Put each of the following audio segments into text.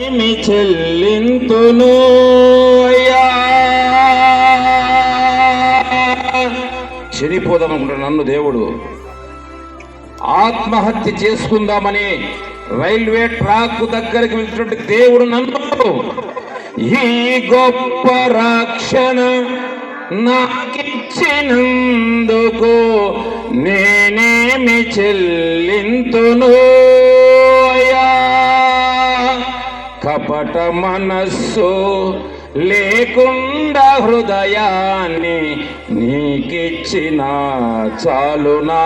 ఏమి చెల్లింతును చనిపోదాం అనుకుంటాడు నన్ను దేవుడు ఆత్మహత్య చేసుకుందామని రైల్వే ట్రాక్ దగ్గరికి వెళ్తున్నట్టు దేవుడు నన్ను ఈ గొప్ప రక్షణ నాకిచ్చినందుకు నేనేమి చెల్లింతును? కపట మనస్సు లేకుండా హృదయాన్ని నీకిచ్చిన చాలునా?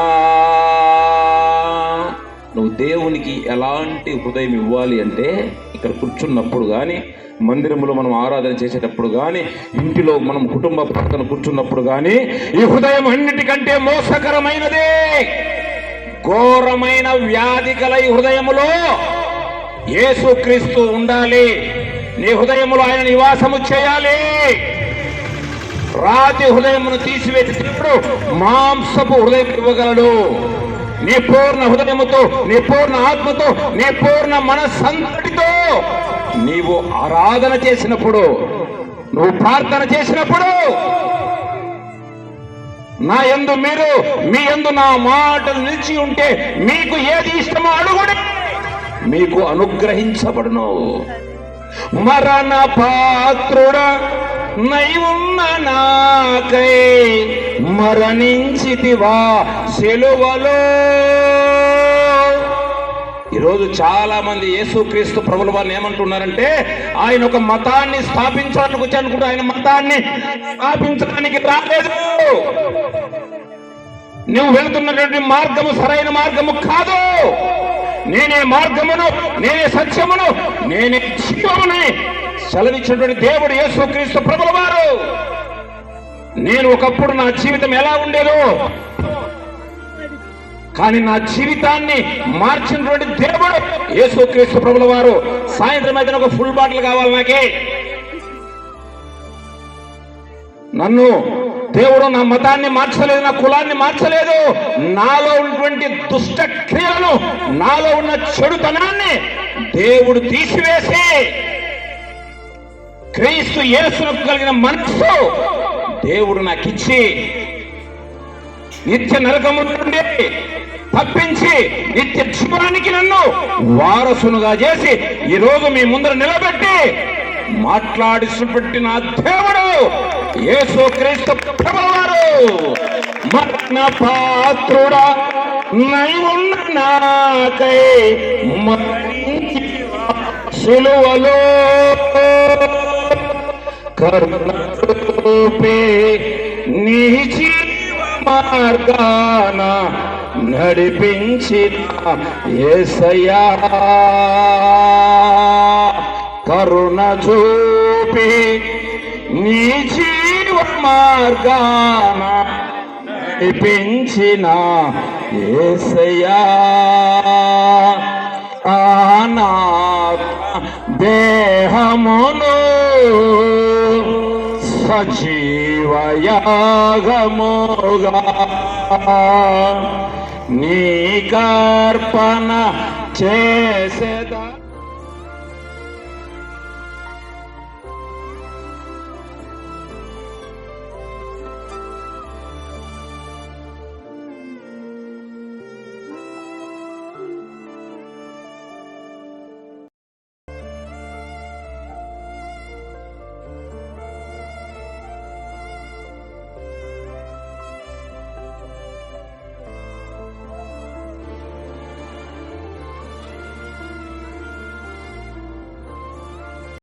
నువ్వు దేవునికి ఎలాంటి హృదయం ఇవ్వాలి అంటే ఇక్కడ కూర్చున్నప్పుడు కానీ మందిరంలో మనం ఆరాధన చేసేటప్పుడు కానీ ఇంటిలో మనం కుటుంబ పక్కన కూర్చున్నప్పుడు కానీ ఈ హృదయం అన్నిటికంటే మోసకరమైనదే. ఘోరమైన వ్యాధి కల ఈ హృదయములో యేసుక్రీస్తు ఉండాలి. నీ హృదయములో ఆయన నివాసము చేయాలి. రాతి హృదయమును తీసివేసి మాంసపు హృదయం ఇవ్వగలడు. నీ పూర్ణ హృదయముతో నీ పూర్ణ ఆత్మతో నీ పూర్ణ మనస్సంతటితో నీవు ఆరాధన చేసినప్పుడు నువ్వు ప్రార్థన చేసినప్పుడు నా యందు మీరు మీ యందు నా మాటలు నిలిచి ఉంటే మీకు ఏది ఇష్టమో అడుగుడే. మీకు అనుగ్రహించబడును. మరణ పాత్రుడ నైవున్న నాకై మరణించితివా సెలువలో. ఈరోజు చాలా మంది యేసుక్రీస్తు ప్రభుల వారిని ఏమంటున్నారంటే ఆయన ఒక మతాన్ని స్థాపించడానికి వచ్చి అనుకుంటే ఆయన మతాన్ని స్థాపించడానికి రాలేదు. నువ్వు వెళ్తున్నటువంటి మార్గము సరైన మార్గము కాదు. నేనే మార్గమును నేనే సత్యమును నేనే జీవముని. సెలవిచ్చినటువంటి దేవుడు యేసుక్రీస్తు ప్రభుల వారు. నేను ఒకప్పుడు నా జీవితం ఎలా ఉండేదో కానీ నా జీవితాన్ని మార్చినటువంటి దేవుడు యేసుక్రీస్తు ప్రభుల వారు. సాయంత్రం అయితే ఒక ఫుల్ బాటిల్ కావాలి నాకే. నన్ను దేవుడు నా మతాన్ని మార్చలేదు నా కులాన్ని మార్చలేదు. నాలో ఉన్నటువంటి దుష్ట క్రియలను నాలో ఉన్న చెడుతనాన్ని దేవుడు తీసివేసి క్రీస్తు యేసునకు కలిగిన మనస్సు దేవుడు నాకు ఇచ్చి నిత్య నరకము నుండి తప్పించి నిత్య జీవానికి నన్ను వారసునుగా చేసి ఈ రోజు మీ ముందర నిలబెట్టి మాట్లాడిసిపెట్టిన దేవుడు. యేసు క్రీస్తు ప్రభువారు. మరణ పాత్రుడా నై నాకై మరణించి సిలువలో కరుణరూపే నీ జీవ మార్గాన నడిపించిన యేసయ్యా కరుణ చూపి నీ జీవ మార్గాన నడిపించిన యేసయ్యా ఆనా దేహమును సజీవయాగముగా నీకర్పణ చేసేదా.